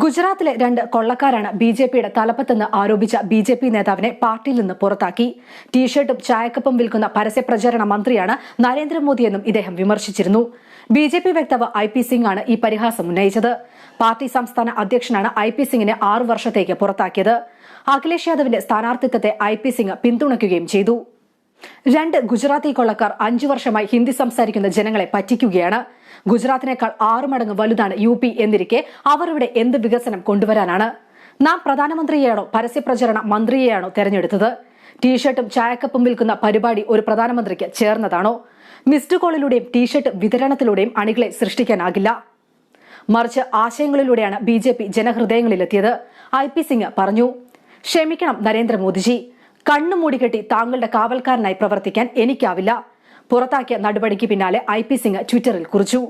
ഗുജറാത്തിലെ രണ്ട് കൊള്ളക്കാരാണ് B J പിയുടെ തലപ്പത്തെന്ന് ആരോപിച്ച ബി ജെ പി നേതാവിനെ പാർട്ടിയിൽ നിന്ന് പുറത്താക്കി. ടീഷർട്ടും ചായക്കപ്പും വിൽക്കുന്ന പരസ്യപ്രചാരണ മന്ത്രിയാണ് നരേന്ദ്രമോദിയെന്നും ഇദ്ദേഹം വിമർശിച്ചിരുന്നു. ബി ജെ പി വക്താവ് ഐ പി സിംഗ് ആണ് ഈ പരിഹാസം ഉന്നയിച്ചത്. പാർട്ടി സംസ്ഥാന അധ്യക്ഷനാണ് ഐ പി സിംഗിനെ ആറു വർഷത്തേക്ക് പുറത്താക്കിയത്. അഖിലേഷ് യാദവിന്റെ സ്ഥാനാർത്ഥിത്വത്തെ ഐ പി സിംഗ് പിന്തുണയ്ക്കുകയും ചെയ്തു. രണ്ട് ഗുജറാത്തി കൊള്ളക്കാർ അഞ്ചു വർഷമായി ഹിന്ദി സംസാരിക്കുന്ന ജനങ്ങളെ പറ്റിക്കുകയാണ്. ഗുജറാത്തിനേക്കാൾ ആറു മടങ്ങ് വലുതാണ് യു പി എന്നിരിക്കെ അവർ ഇവിടെ എന്ത് വികസനം കൊണ്ടുവരാനാണ്? നാം പ്രധാനമന്ത്രിയെയാണോ പരസ്യപ്രചരണ മന്ത്രിയെയാണോ തെരഞ്ഞെടുത്തത്? ടീഷർട്ടും ചായക്കപ്പും വിൽക്കുന്ന പരിപാടി ഒരു പ്രധാനമന്ത്രിക്ക് ചേർന്നതാണോ? മിസ്ഡ് കോളിലൂടെയും ടീഷർട്ട് വിതരണത്തിലൂടെയും അണികളെ സൃഷ്ടിക്കാനാകില്ല. മറിച്ച് ആശയങ്ങളിലൂടെയാണ് ബി ജെ പി ജനഹൃദയങ്ങളിലെത്തിയത് ഐ പി സിംഗ് പറഞ്ഞു. ക്ഷമിക്കണം നരേന്ദ്രമോദിജി. കണ്ണു മൂടിക്കെട്ടി താങ്കളുടെ കാവൽക്കാരനായി പ്രവർത്തിക്കാൻ എനിക്കാവില്ല. പുറത്താക്കിയ നടപടിക്ക് പിന്നാലെ ഐ പി സിംഗ് ട്വിറ്ററിൽ കുറിച്ചു.